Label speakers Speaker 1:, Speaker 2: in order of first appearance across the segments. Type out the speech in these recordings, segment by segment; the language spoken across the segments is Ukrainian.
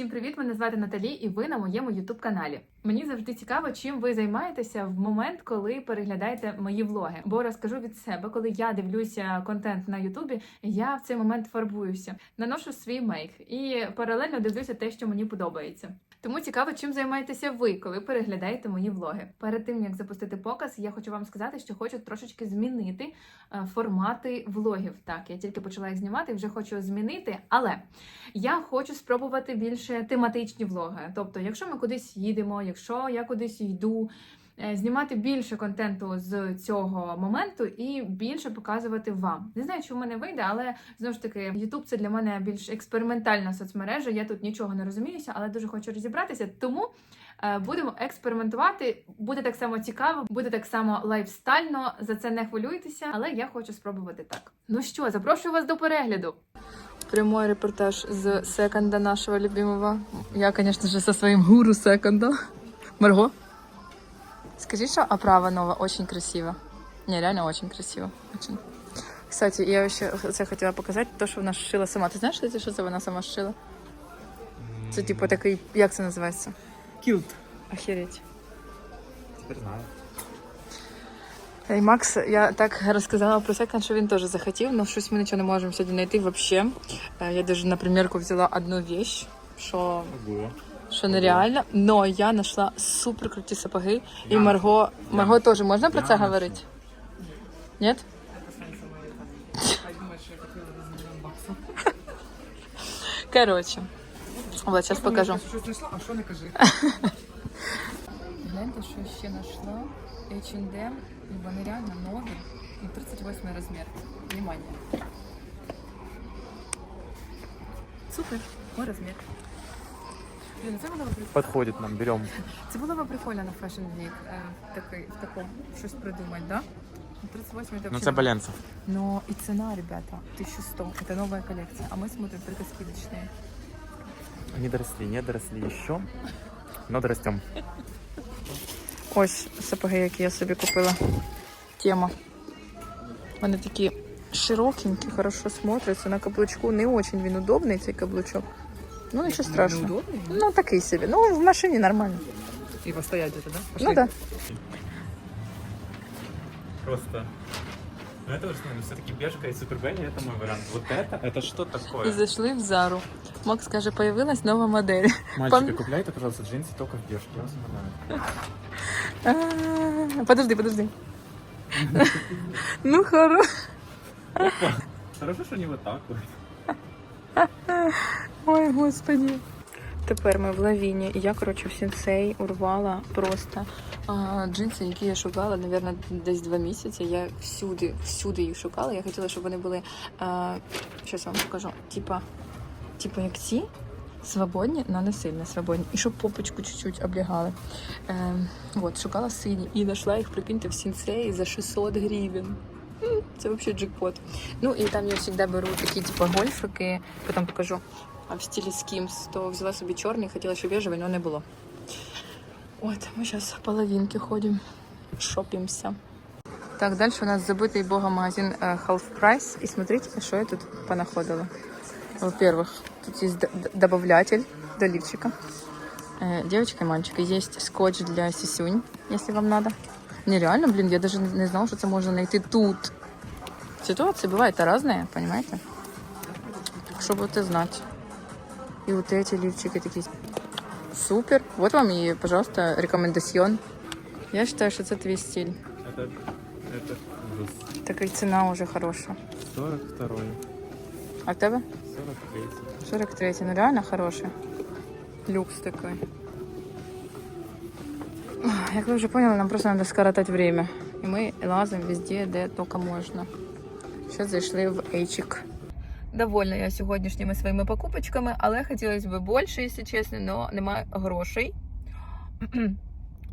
Speaker 1: Всім привіт! Мене звати Наталі, і ви на моєму youtube каналі. Мені завжди цікаво, чим ви займаєтеся в момент, коли переглядаєте мої влоги. Бо розкажу від себе, коли я дивлюся контент на Ютубі, я в цей момент фарбуюся, наношу свій мейк і паралельно дивлюся те, що мені подобається. Тому цікаво, чим займаєтеся ви, коли переглядаєте мої влоги. Перед тим як запустити показ, я хочу вам сказати, що хочу трошечки змінити е, формати влогів. Так, я тільки почала їх знімати, вже хочу змінити, але я хочу спробувати більше тематичні влоги. Тобто, якщо ми кудись їдемо, якщо я кудись йду, знімати більше контенту з цього моменту і більше показувати вам. Не знаю, чи в мене вийде, але знову ж таки, YouTube це для мене більш експериментальна соцмережа. Я тут нічого не розуміюся, але дуже хочу розібратися. Тому е, будемо експериментувати. Буде так само цікаво, буде так само лайфстайльно. За це не хвилюйтеся, але я хочу спробувати так. Ну що, запрошую вас до перегляду. Прямой репортаж з секонда нашего любимого. Я, конечно же, со своим гуру секонда. Марго, скажи, что оправа новая очень красиво. Не, реально очень красиво. Очень. Кстати, я ще це хотіла показати, то, що вона шила сама. Ти знаєш, кстати, що це вона сама шила? Це типу такий, як це називається?
Speaker 2: Кілт.
Speaker 1: Охереть.
Speaker 2: Тепер знаю.
Speaker 1: І Макс, я так розказала про секонд, що він теж захотів, але щось ми нічого не можемо сьогодні знайти взагалі. Я навіть на примірку взяла одну вещь, що
Speaker 2: Було.
Speaker 1: Що нереально. Но я знайшла супер круті сапоги. І Марго, Марго теж можна про це говорити? Ні? Коротше. Вот, зараз покажу.
Speaker 2: А що не кажи?
Speaker 1: Гляньте, що ще знайшла. H&M, і вони реально нові. І 38 розмір. Внимание. Супер, мой розмір. Блін, це було б прикольно.
Speaker 2: Подходит нам, берем.
Speaker 1: Це було б прикольно на Fashion Week. Е, такий, в такому щось придумати, да? 38 это
Speaker 2: Ну
Speaker 1: вообще...
Speaker 2: це Баленцев.
Speaker 1: Но и цена, ребята, 1100. Это новая коллекция. А мы смотрим только скидочные.
Speaker 2: Не доросли, не доросли еще. Но дорастем.
Speaker 1: Ось сапоги, які я собі купила. Тема. Вони такі широкенькі, хорошо смотряться. На каблучку не очень він удобний, цей каблучок. Ну, нічого страшного.
Speaker 2: Неудобный?
Speaker 1: Ну, такий собі. Ну, в машині нормально.
Speaker 2: И постоять где-то, да?
Speaker 1: Ну, да.
Speaker 2: Просто. Ну это уж, ну, все-таки бежка и супербелли это мой вариант. Вот это, это что такое?
Speaker 1: І зайшли в Зару. Макс каже, появилась нова модель.
Speaker 2: Мальчики, купляйте, пожалуйста, джинсы только в бежке. Я вас умоляю.
Speaker 1: А, Подожди, подожди. Ну, хоро.
Speaker 2: Хорошо, что не вот так вот.
Speaker 1: Ой, господи. Тепер ми в лавіні. Я, коротше, в сенсей урвала просто а, джинси, які я шукала, напевно, десь два місяці. Я всюди, всюди їх шукала. Я хотіла, щоб вони були. А, вам покажу. Типа, типа як ці. Свободні, але не сильно свободні. І щоб попочку чуть-чуть облягали. Е, от, шукала сині і знайшла їх, прикиньте, в сенсеї за 600 гривень. Це взагалі джекпот. Ну і там я завжди беру такі, типу, гольфики, потім покажу в стилі Skims, то взяла собі чорний, хотіла ще бежевий, але не було. От, ми зараз половинки ходимо, шопимося. Так, далі у нас забитий богом магазин е, Half Price. І смотрите, що я тут понаходила. Во-первых, тут есть д- д- добавлятель до лифчика. Э, девочки и мальчики, есть скотч для сисюнь, если вам надо. Нереально, блин, я даже не не знала, что это можно найти тут. Ситуации бывают разные, понимаете? Чтобы это знать. И вот эти лифчики такие. Супер. Вот вам и, пожалуйста, рекомендацион. Я считаю, что это твой стиль.
Speaker 2: Это, это ужас.
Speaker 1: Такая цена уже хорошая.
Speaker 2: 42
Speaker 1: А тебе?
Speaker 2: 43
Speaker 1: 43 ну реально хороший. Люкс такой. Як ви вже поняли, нам просто треба скоротати время. І ми лазимо везде, де тільки можна. Ще зайшли в Ейчик. Довольна я сьогоднішніми своїми покупочками, але хотілося б більше, якщо чесно, але немає грошей.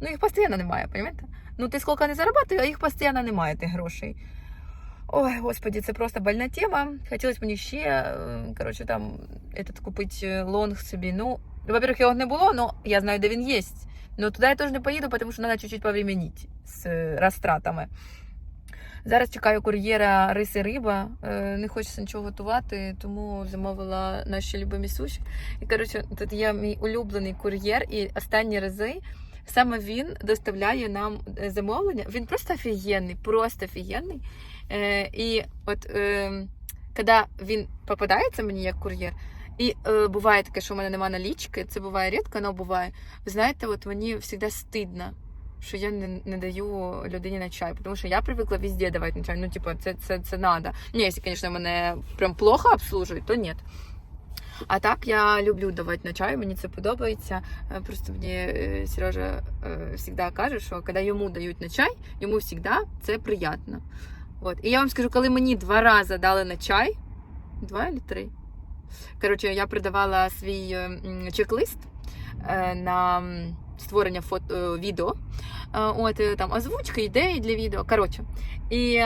Speaker 1: ну, їх постійно немає, розумієте? Ну, ти скільки не заробляєш, а їх постійно немає тих грошей. Ой, господи, це просто больна тема. Хотілося б мені ще, е, коротше, там, этот, купити е, лонг собі. Ну, во-первых, його не було, але я знаю, де він є. Но туди я теж не поїду, тому що треба чуть-чуть повременити з е, розтратами. Зараз чекаю кур'єра рис і риба. Е, Не хочеться нічого готувати, тому замовила наші любимі суші. І коротше, тут є мій улюблений кур'єр, і останні рази саме він доставляє нам е, замовлення. Він просто офігенний, просто офігенний. Е, І от коли він попадається мені як кур'єр, і е, буває таке, що в мене немає налічки, це буває рідко, але буває. Ви знаєте, от мені завжди стидно, що я не, не даю людині на чай, тому що я привикла везде давати на чай. Ну, типу, це, це, це надо. Ні, якщо, звісно, мене прям плохо обслужують, то ні. А так я люблю давати на чай, мені це подобається. Е, Просто мені е, Сережа завжди каже, що коли йому дають на чай, йому завжди це приємно. От. І я вам скажу, коли мені два рази дали на чай, два чи три. Коротше, я придавала свій е, чек-лист е, на створення фото, е, відео. Е, От е, там озвучки, ідеї для відео. Коротше. І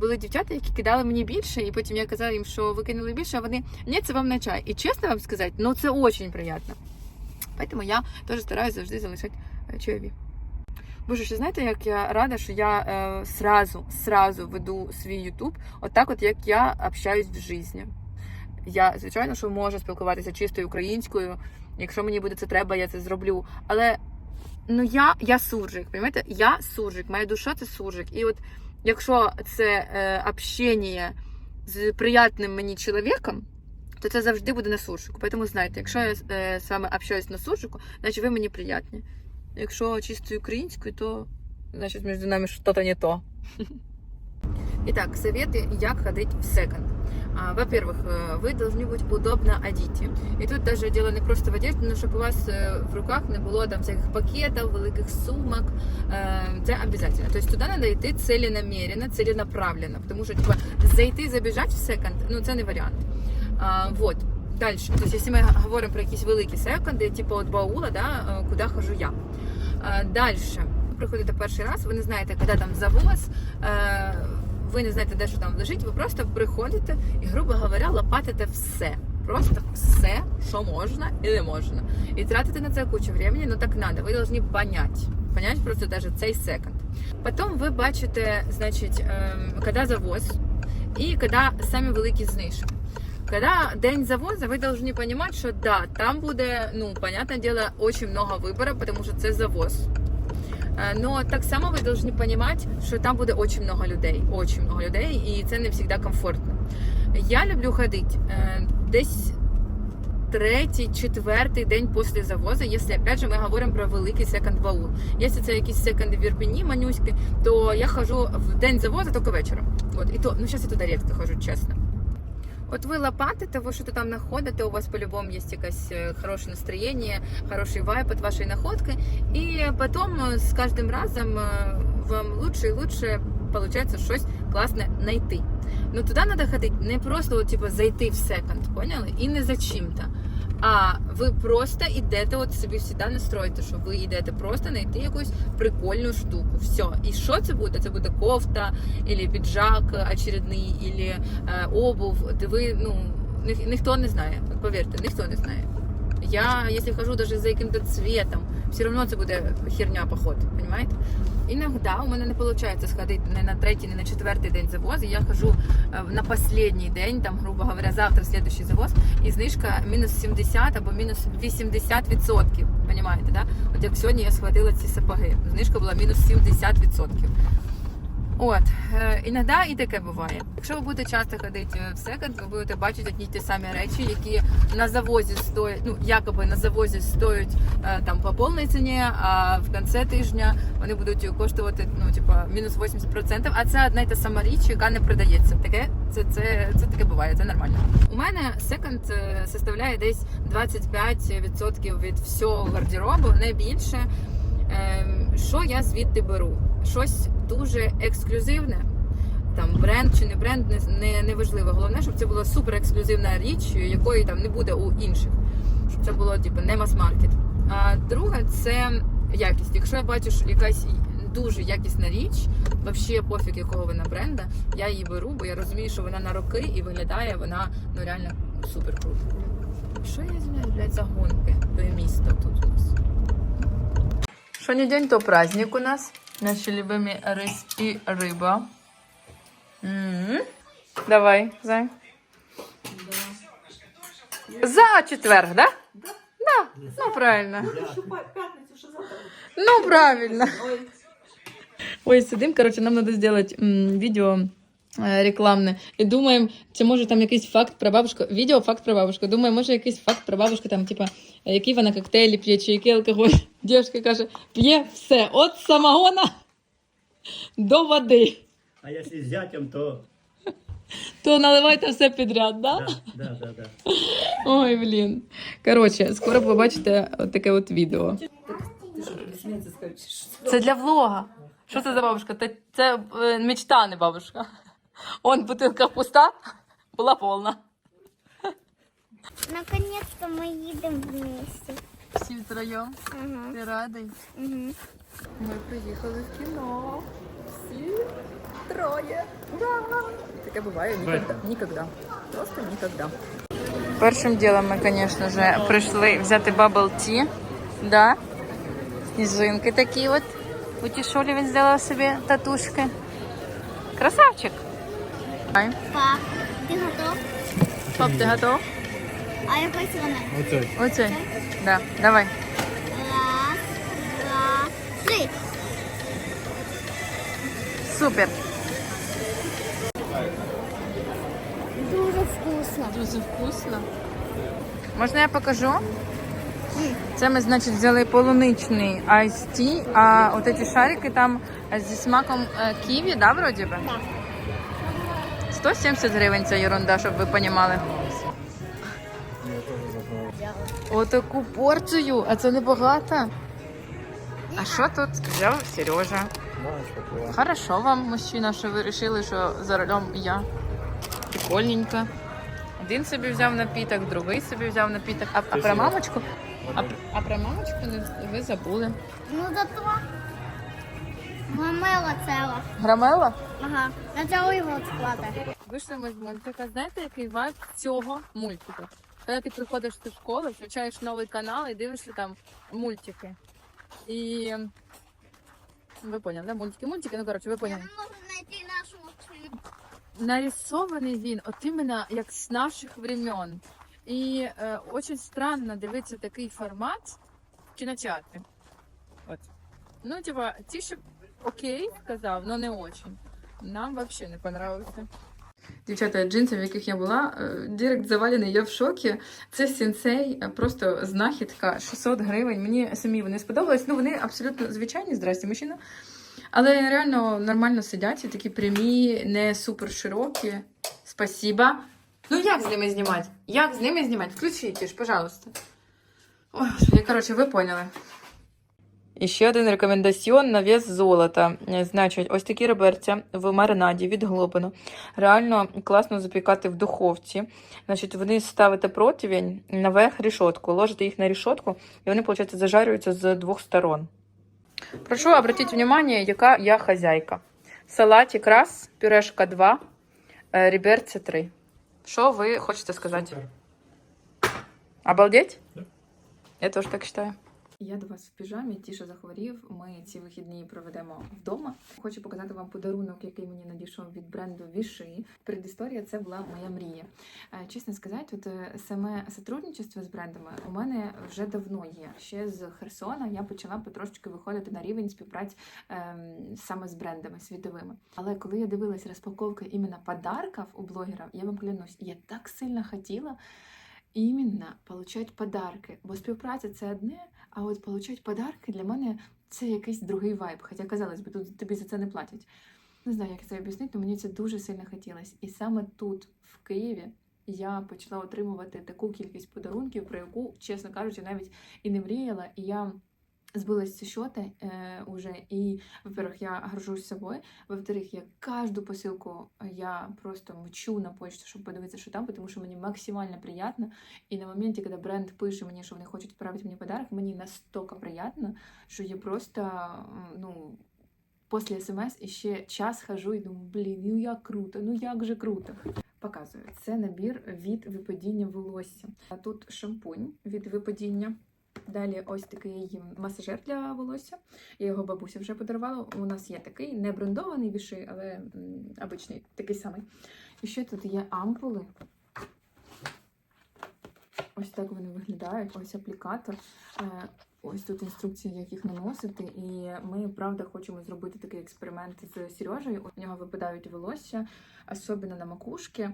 Speaker 1: були дівчата, які кидали мені більше, і потім я казала їм, що ви кинули більше, а вони ні, це вам на чай. І чесно вам сказати, ну це дуже приємно. Тому я теж стараюся завжди залишати чайові. Боже, ще знаєте, як я рада, що я е, сразу, сразу веду свій Ютуб, отак, от як я общаюсь в житті. Я, звичайно, що можу спілкуватися чистою українською. Якщо мені буде це треба, я це зроблю. Але ну я, я суржик, розумієте? Я суржик, моя душа це суржик. І от якщо це е, общення з приятним мені чоловіком, то це завжди буде на суржику. Тому знайте, якщо я е, з вами общаюсь на суржику, значить ви мені приятні. Якщо чистою українською, то значить між нами щось не то. Итак, советы, як ходить в секонд. А, Во-первых, э, вы должны быть удобно одеті. І тут даже дело не просто в одежді, але щоб у вас е, в руках не було там всяких пакетів, великих сумок. Е, Це обов'язково. Тобто туди треба йти целенамеренно, целенаправленно. Тому що типа зайти, забіжати в секонд, ну це не варіант. А, вот. Дальше. Тобто, якщо ми говоримо про якісь великі секонди, типу от баула, да, е, куди хожу я. А, Дальше. Приходите перший раз, ви не знаєте, коли там завоз. ви не знаєте, де що там лежить, ви просто приходите і, грубо говоря, лопатите все. Просто все, що можна і не можна. І тратите на це кучу времени, ну так надо. Ви повинні понять. Понять просто даже цей секонд. Потім ви бачите, значить, ем, коли завоз і коли самі великі знижки. Когда день завоза, ви должны понимать, що да, там буде, ну, понятное дело, очень много вибору, потому що це завоз. Е, Но так само ви повинні розуміти, що там буде дуже много людей, очень много людей, і це не завжди комфортно. Я люблю ходити е, десь третій, четвертий день після завозу, якщо опять же ми говоримо про великий секонд баул. Якщо це якісь секонди в Ірпені, то я хожу в день завозу тільки вечором. От, і то, ну зараз я туди рідко хожу, чесно. От ви лопатите, ви що то там знаходите, у вас по-любому є якесь е, хороше настроєння, хороший вайп від вашої находки. І потім е, з кожним разом е, вам лучше і лучше получается щось класне знайти. Ну туди треба ходити не просто от, типу, зайти в секонд, поняли? І не за чим-то. А ви просто йдете, от собі завжди настроїте, що ви йдете просто знайти якусь прикольну штуку. Все. І що це буде? Це буде кофта, або піджак очередний, або е, обув. Ви, ну, ні- ніхто не знає. Повірте, ніхто не знає. Я, якщо хожу даже за яким-то цветом, все одно це буде херня поход, понимаете? Іноді у мене не виходить сходити не на третій, не на четвертий день завозу. Я хожу е, на останній день, там, грубо говоря, завтра слідуючий завоз, і знижка мінус 70 або мінус 80 відсотків. Понимаєте, да? От як сьогодні я схватила ці сапоги, знижка була мінус 70 відсотків. От, е, іноді і таке буває. Якщо ви будете часто ходити в секонд, ви будете бачити одні ті самі речі, які на завозі стоять, ну якоби на завозі стоять е, там по повній ціні, а в кінці тижня вони будуть коштувати ну, типа, мінус 80%, а це одна й та сама річ, яка не продається. Таке це, це, це таке буває, це нормально. У мене секонд е, составляє десь 25% від всього гардеробу, не більше. Що я звідти беру? Щось дуже ексклюзивне. Там бренд чи не бренд, не, не, важливо. Головне, щоб це була супер ексклюзивна річ, якої там не буде у інших. Щоб це було типу, не мас-маркет. А друге, це якість. Якщо я бачу, що якась дуже якісна річ, взагалі пофіг якого вона бренда, я її беру, бо я розумію, що вона на роки і виглядає вона ну реально супер круто. Що я знаю, блядь, за гонки? Місто тут у нас. Що не день, то праздник у нас. Наші любимі рис і риба. М. Давай, зай. За четверг, да? Да. Ну, правильно. Ну, правильно. Ой, сидим, короче, нам надо сделать м, відео е, рекламне. І думаємо, чи може там якийсь факт про бабушку. Відео факт про бабушку. Думаю, може якийсь факт про бабушку, там, типа, е, який вона коктейлі п'є, чи який алкоголь. Дівчинка каже, п'є все, от самогона до води.
Speaker 3: А якщо з зятям, то
Speaker 1: То наливайте все підряд, да?
Speaker 3: да, да, да, да.
Speaker 1: Ой, блін. Коротше, скоро побачите от таке от відео. Це для влога. Що це за бабушка? Це, це е, мечта, не бабушка. Он бутилка пуста, була повна.
Speaker 4: Наконец-то мы едем вместе.
Speaker 1: Всі втроєм.
Speaker 4: Ага.
Speaker 1: Ти радий?
Speaker 4: Угу.
Speaker 1: Ми приїхали в кіно. Всі троє. Таке буває ніколи. Ніколи. Просто ніколи. Першим ділом ми, звісно ж, прийшли взяти bubble tea. Да? Сніжинки такі от. У тішолі він зробив собі татушки. Красавчик.
Speaker 4: Пап, ты готов?
Speaker 1: Пап, ти готов?
Speaker 4: А я вона?
Speaker 2: Оцей.
Speaker 1: Оцей. Да, давай.
Speaker 4: Раз, два, три.
Speaker 1: Супер.
Speaker 4: Дуже вкусно.
Speaker 1: Дуже вкусно. Можна я покажу? Це ми, значить, взяли полуничний Tea, а от ці шарики там зі смаком е, ківі, да, вроді би?
Speaker 4: Так.
Speaker 1: 170 гривень ця ерунда, щоб ви понімали. Отаку порцію, а це небагато. А що тут взяв Сережа? Хорошо вам, мужчина, що ви вирішили, що за рулем я. Прикольненько. Один собі взяв напіток, другий собі взяв напіток. А, а про мамочку? А, а про мамочку не- ви забули.
Speaker 4: Ну зато гамела ціла.
Speaker 1: Грамела?
Speaker 4: Ага. На цілий год складає.
Speaker 1: Вийшли ми з мультика. Знаєте, який вайб цього мультика? Коли ти приходиш до школи, включаєш новий канал і дивишся там мультики. І ви поняли, да? Мультики, мультики, ну коротше, ви
Speaker 4: Я
Speaker 1: поняли.
Speaker 4: не можу знайти нашу машину.
Speaker 1: нарисований він, от іменно як з наших времен. І е, очень странно дивитися такий формат в кінотеатрі. От. Ну, типа, тише окей, сказав, але не очень. Нам взагалі не понравився. Дівчата, джинси, в яких я була, е, директ завалений, я в шокі. Це сенсей, е, просто знахідка 600 гривень. Мені самі вони сподобались. Ну, вони абсолютно звичайні, здрасте, мужчина. Але реально нормально сидять, і такі прямі, не супер широкі. Спасіба. Ну як з ними знімати? Як з ними знімати? Включіть ж, пожалуйста. Ой, господи, коротше, ви поняли. І ще один рекомендаціон на вес золота. Значить, ось такі реберця в маринаді від глобину. Реально класно запікати в духовці. Значить, вони ставите противень наверх рішотку, ложите їх на рішотку, і вони, виходить, зажарюються з двох сторон. Прошу обратить внимание, яка я хазяйка. Салатик раз, пюрешка 2, е, реберці 3. Що ви хочете сказати? Обалдеть? Я теж так вважаю. Я до вас в піжамі, Тіша захворів. Ми ці вихідні проведемо вдома. Хочу показати вам подарунок, який мені надійшов від бренду Віши. Предісторія це була моя мрія. Е, Чесно сказати, от е, саме сотрудничество з брендами у мене вже давно є. Ще з Херсона я почала потрошечки виходити на рівень співпраці ем, саме з брендами світовими. Але коли я дивилась розпаковки іменно подарків у блогерів, я вам клянусь, я так сильно хотіла іменно получать подарки. Бо співпраця це одне, а от получать подарки для мене це якийсь другий вайб. Хоча, казалось би, тут тобі за це не платять. Не знаю, як це об'яснити, але мені це дуже сильно хотілося. І саме тут, в Києві, я почала отримувати таку кількість подарунків, про яку, чесно кажучи, навіть і не мріяла. І я збилась зі счоти е, уже. І, во-первых, я горжусь собою. Во-вторых, я каждую посилку я просто мчу на почту, щоб подивитися, що там, тому що мені максимально приємно. І на моменті, коли бренд пише мені, що вони хочуть відправити мені подарок, мені настільки приємно, що я просто ну. Після смс ще час хожу і думаю, блін, ну як круто, ну як же круто. Показую, це набір від випадіння волосся. А тут шампунь від випадіння. Далі ось такий масажер для волосся. Я його бабусі вже подарувала. У нас є такий, не брендований віши, але м, такий самий. І ще тут є ампули. Ось так вони виглядають. Ось аплікатор. Е, Ось тут інструкція, як їх наносити. І ми, правда, хочемо зробити такий експеримент з Сережею. У нього випадають волосся, особливо на макушці.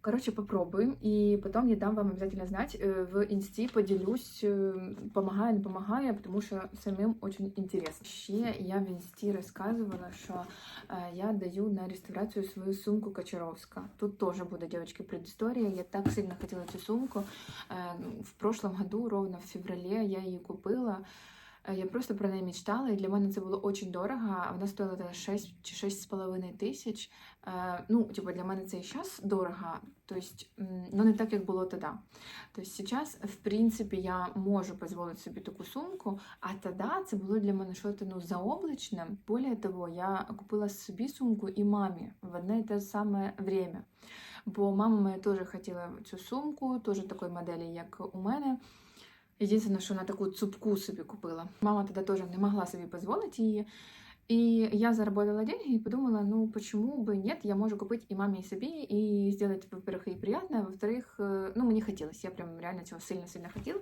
Speaker 1: Короче, попробуем, и потом я дам вам обязательно знать. Э, В инсте поделюсь, э, помогаю, не помогаю, потому что самим очень интересно. Ще я в інсті розказувала, що е, я даю на реставрацію свою сумку Кочаровська. Тут тоже буде, девочки, предыстория. Я так сильно хотела цю сумку. Е, В прошлом году, ровно в феврале, я її купила. Е, Я просто про неї мечтала, і для мене це було дуже дорого. Вона стоїла 6 чи 6,5 тисяч. Е, Ну, типу, для мене це і зараз дорого, тобто, м, ну не так, як було тоді. Тобто зараз, в принципі, я можу дозволити собі таку сумку, а тоді це було для мене щось ну, заоблачне. Более того, я купила собі сумку і мамі в одне і те саме время. Бо мама моя теж хотіла цю сумку, теж такої моделі, як у мене. Єдине, що вона таку цупку собі купила. Мама тоді теж не могла собі дозволити її. И я заработала деньги и подумала, ну почему бы нет, я могу купить и маме, и себе, и сделать, во-первых, ей приятно, а во-вторых, э, ну мені хотілося, я прям реально цього сильно-сильно хотіла.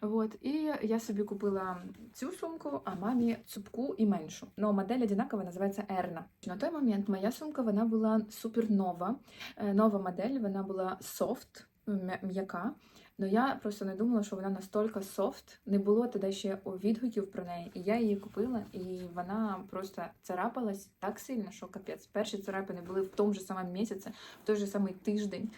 Speaker 1: Вот, і я собі купила цю сумку, а мамі цупку і меншу. Но модель одинакова, називається Ерна. На той момент моя сумка вона була супер нова. Е, Нова модель, вона була софт, м'я- м'яка. Ну я просто не думала, що вона настільки софт. Не було тоді ще відгуків про неї. І я її купила, і вона просто царапалась так сильно, що капець. Перші царапини були в тому ж самому місяці, в той же самий тиждень.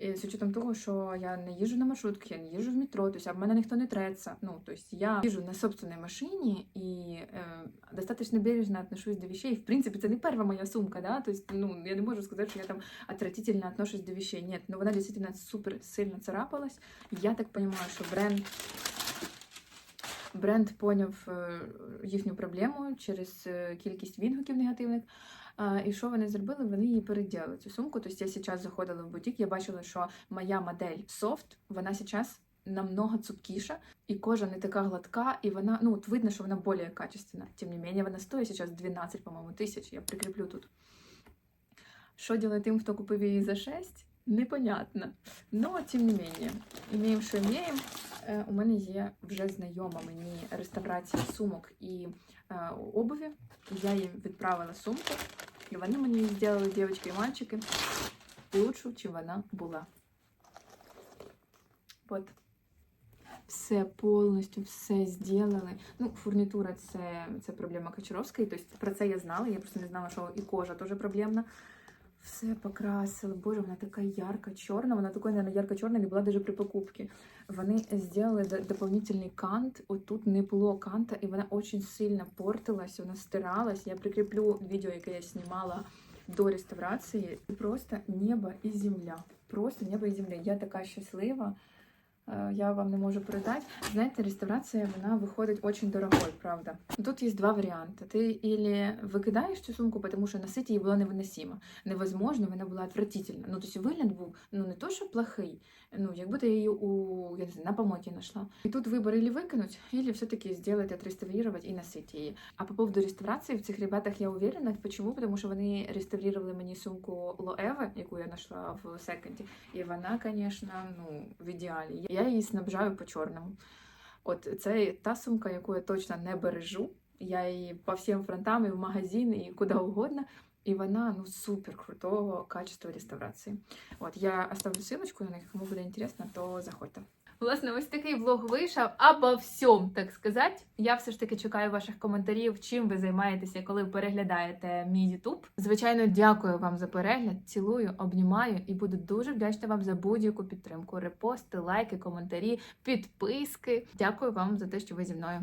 Speaker 1: І з учетом того, що я не їжджу на маршрутки, я не їжджу в метро, тобто об мене ніхто не треться. Ну, тобто я їжджу на собственній машині і е, достаточно бережно отношусь до вещей. В принципі, це не перша моя сумка, да? Тобто, ну, я не можу сказати, що я там отвратительно отношусь до вещей. Нет, но вона действительно супер сильно царапалась. Я так понимаю, що бренд бренд поняв е, їхню проблему через е, кількість відгуків негативних. І що вони зробили? Вони її переділили цю сумку. Тобто я зараз заходила в бутік, я бачила, що моя модель софт, вона зараз намного цупкіша, і кожа не така гладка, і вона, ну, от видно, що вона більш качественна. Тим не менее, вона стоїть зараз 12, по-моєму, тисяч. Я прикріплю тут. Що делать тим, хто купив її за 6? Непонятно. Но, тим не менее, імеємо, що імеємо. Е, У мене є вже знайома мені реставрація сумок і е, обуві. Я їм відправила сумку, і вони мені зробили, дівчатки і мальчики, лучшу, чим вона була. От. Все повністю все зробили. Ну, фурнітура це, це проблема Кочаровської. Тобто про це я знала. Я просто не знала, що і кожа теж проблемна. Все покрасила. Боже, вона така ярко чорна Вона такої, наверное, ярко чорна не була даже при покупці. Вони зробили дополнительний кант. Отут не було канта, і вона дуже сильно портилась, вона стиралась. Я прикріплю відео, яке я знімала до реставрації. Просто небо і земля. Просто небо і земля. Я така щаслива. Е, Я вам не можу передати. Знаєте, реставрація вона виходить дуже дорогою, правда. Тут є два варіанти. Ти ілі викидаєш цю сумку, тому що носити її було невиносимо. Невозможно, вона була отвратительна. Ну, тобто вигляд був ну не то, що плохий, ну якби ти її у я не знаю, на помойці знайшла. І тут вибор ілі викинуть, ілі все-таки зробити, отреставрувати і носити її. А по поводу реставрації в цих ребятах я уверена. Почему? Тому що вони реставрували мені сумку Лоева, яку я знайшла в секонді. І вона, звісно, ну, в ідеалі. Я її снабжаю по чорному. От це та сумка, яку я точно не бережу. Я її по всім фронтам, і в магазин, і куди угодно. І вона ну супер крутого качества реставрації. От я оставлю ссылочку на них, кому буде інтересно, то заходьте. Власне, ось такий влог вийшов обо всьому, так сказати. Я все ж таки чекаю ваших коментарів, чим ви займаєтеся, коли переглядаєте мій YouTube. Звичайно, дякую вам за перегляд, цілую, обнімаю і буду дуже вдячна вам за будь-яку підтримку. Репости, лайки, коментарі, підписки. Дякую вам за те, що ви зі мною.